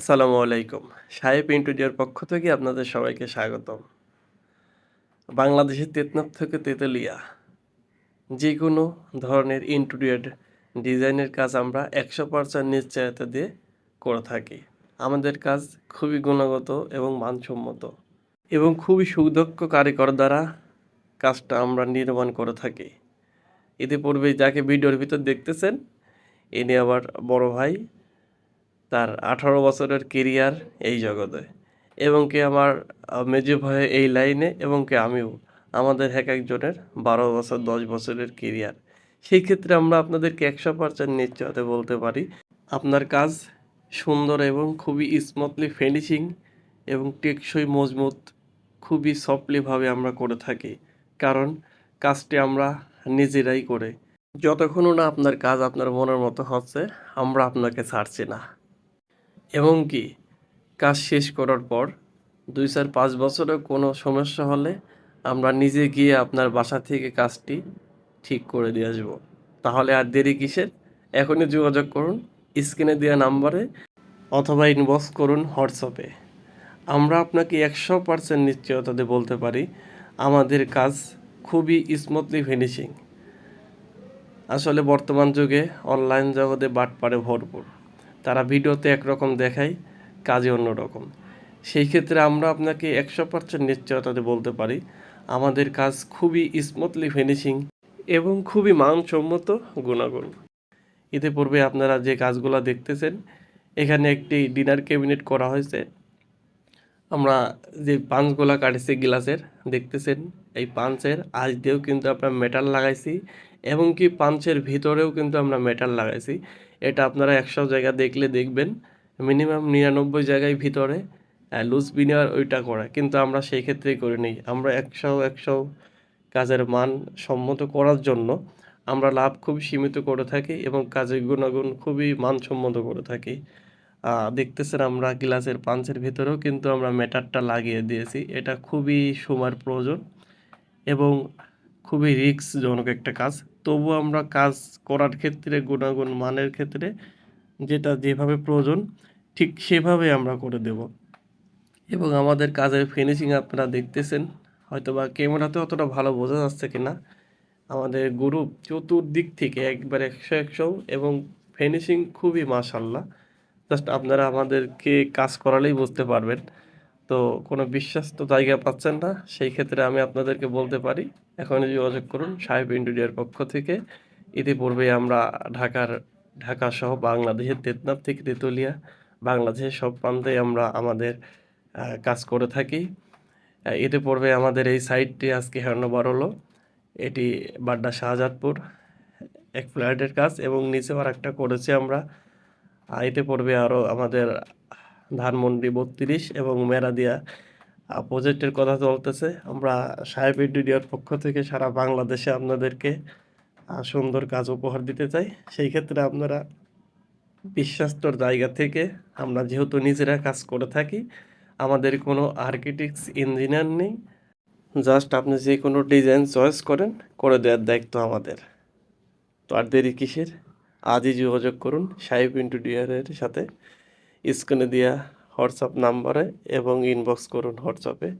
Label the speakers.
Speaker 1: আসসালামু আলাইকুম। সাহেব ইন্টুডিয়ার পক্ষ থেকে আপনাদের সবাইকে স্বাগতম। বাংলাদেশের তেতনাপ থেকে তেতুলিয়া যে কোনো ধরনের ইন্টুরিয়ার ডিজাইনের কাজ আমরা একশো পার্সেন্ট নিশ্চয়তা দিয়ে করে থাকি। আমাদের কাজ খুবই গুণগত এবং মানসম্মত এবং খুবই সুদক্ষ কারিগর দ্বারা কাজটা আমরা নির্মাণ করে থাকি। ইতিপূর্বে যাকে ভিডিওর ভিতর দেখতেছেন, ইনি আবার বড় ভাই। তার আঠারো বছরের কেরিয়ার এই জগতে। এবং কি আমার মেজো ভাই এই লাইনে এবং কি আমিও। আমাদের এক একজনের বারো বছর, দশ বছরের কেরিয়ার সেই ক্ষেত্রে আমরা আপনাদেরকে একশো পার্সেন্ট নিশ্চয়তে বলতে পারি, আপনার কাজ সুন্দর এবং খুবই স্মুথলি ফিনিশিং এবং টেকসই মজবুত, খুবই সফটলিভাবে আমরা করে থাকি। কারণ কাজটি আমরা নিজেরাই করে। যতক্ষণ না আপনার কাজ আপনার মনের মতো হচ্ছে, আমরা আপনাকে ছাড়ছি না। এবং কি কাজ শেষ করার পর দুই চার পাঁচ বছরে কোনো সমস্যা হলে আমরা নিজে গিয়ে আপনার বাসা থেকে কাজটি ঠিক করে দিয়ে আসব। তাহলে আর দেরি কিসের? এখনই যোগাযোগ করুন, স্ক্রিনে দেওয়া নাম্বারে অথবা ইনবক্স করুন হোয়াটসঅ্যাপে আমরা আপনাকে একশো পার্সেন্ট নিশ্চয়তাতে বলতে পারি, আমাদের কাজ খুবই স্মুথলি ফিনিশিং আসলে বর্তমান যুগে অনলাইন জগতে বাটপারে ভরপুর। তারা ভিডিওতে একরকম দেখায়, কাজে অন্যরকম। সেই ক্ষেত্রে আমরা আপনাকে একশো পার্সেন্ট নিশ্চয়তাতে বলতে পারি, আমাদের কাজ খুবই স্মুথলি ফিনিশিং এবং খুবই মানসম্মত গুণাগুণ। ইতিপূর্বে আপনারা যে কাজগুলো দেখতেছেন, এখানে একটি ডিনার ক্যাবিনেট করা হয়েছে। আমরা যে পাঞ্চগুলা কাটেছি গ্লাসের, দেখতেছেন? এই পাঞ্চের আজ দিয়েও কিন্তু আমরা মেটাল লাগাইছি এবং কি পাঞ্চের ভিতরেও কিন্তু আমরা মেটাল লাগাইছি। এটা আপনারা একশো জায়গা দেখলে দেখবেন মিনিমাম নিরানব্বই জায়গায় ভিতরে লুজ বিনিয়ার ওইটা করা। কিন্তু আমরা সেই ক্ষেত্রেই করে নিই আমরা একশো একশো কাজের মান সম্মত করার জন্য আমরা লাভ খুব সীমিত করে থাকি এবং কাজের গুণাগুণ খুবই মানসম্মত করে থাকি। দেখতেছেন আমরা গ্লাসের পাঞ্চের ভিতরেও কিন্তু আমরা মেটারটা লাগিয়ে দিয়েছি। এটা খুবই সময়ের প্রয়োজন এবং খুবই রিস্কজনক একটা কাজ। তবু আমরা কাজ করার ক্ষেত্রে, গুণাগুণ, মানের ক্ষেত্রে যেটা যেভাবে প্রয়োজন, ঠিক সেভাবে আমরা করে দেব। এবং আমাদের কাজের ফিনিশিং আপনারা দেখতেছেন হয়তো বা ক্যামেরাতে অতটা ভালো বোঝা যাচ্ছে কিনা। আমাদের গ্রুপ চতুর্দিক থেকে একবার একশো একশো এবং ফিনিশিং খুবই মাশাল্লাহ। জাস্ট আপনারা আমাদেরকে কাজ করালেই বুঝতে পারবেন। তো কোনো বিশ্বাস্ত জায়গা পাচ্ছেন না, সেই ক্ষেত্রে আমি আপনাদেরকে বলতে পারি, এখনই যোগাযোগ করুন সাহেব ইন্ডুরিয়ার পক্ষ থেকে। ইতিপূর্বে আমরা ঢাকার, ঢাকা সহ বাংলাদেশের তেতনাপ থেকে তেতুলিয়া, বাংলাদেশের সব প্রান্তে আমরা আমাদের কাজ করে থাকি। ইতিপূর্বে আমাদের এই সাইটটি আজকে হ্যান্ডওভার হলো। এটি বাড্ডা শাহজাদপুর, এক ফ্ল্যাটের কাজ এবং নিচেও আর একটা করেছি আমরা। এতে পড়বে আরও আমাদের ধানমন্ডি বত্রিশ এবং মেরাদিয়া প্রজেক্টের কথা চলতেছে। আমরা সাহেব ইন্ডিয়ার পক্ষ থেকে সারা বাংলাদেশে আপনাদেরকে সুন্দর কাজ উপহার দিতে চাই। সেই ক্ষেত্রে আপনারা বিশ্বাস্তর জায়গা থেকে আমরা যেহেতু নিজেরা কাজ করে থাকি, আমাদের কোনো আর্কিটেক্টস ইঞ্জিনিয়ার নেই। জাস্ট আপনি যে কোনো ডিজাইন চয়েস করেন, করে দেওয়ার দায়িত্ব আমাদের। তো আর দেরি কিসের? আজই যোগাযোগ করুন, সাহেব ইন্টু ডিয়ারের সাথে। স্ক্রিনে দেওয়া হোয়াটসঅ্যাপ নাম্বারে এবং ইনবক্স করুন হোয়াটসঅ্যাপে।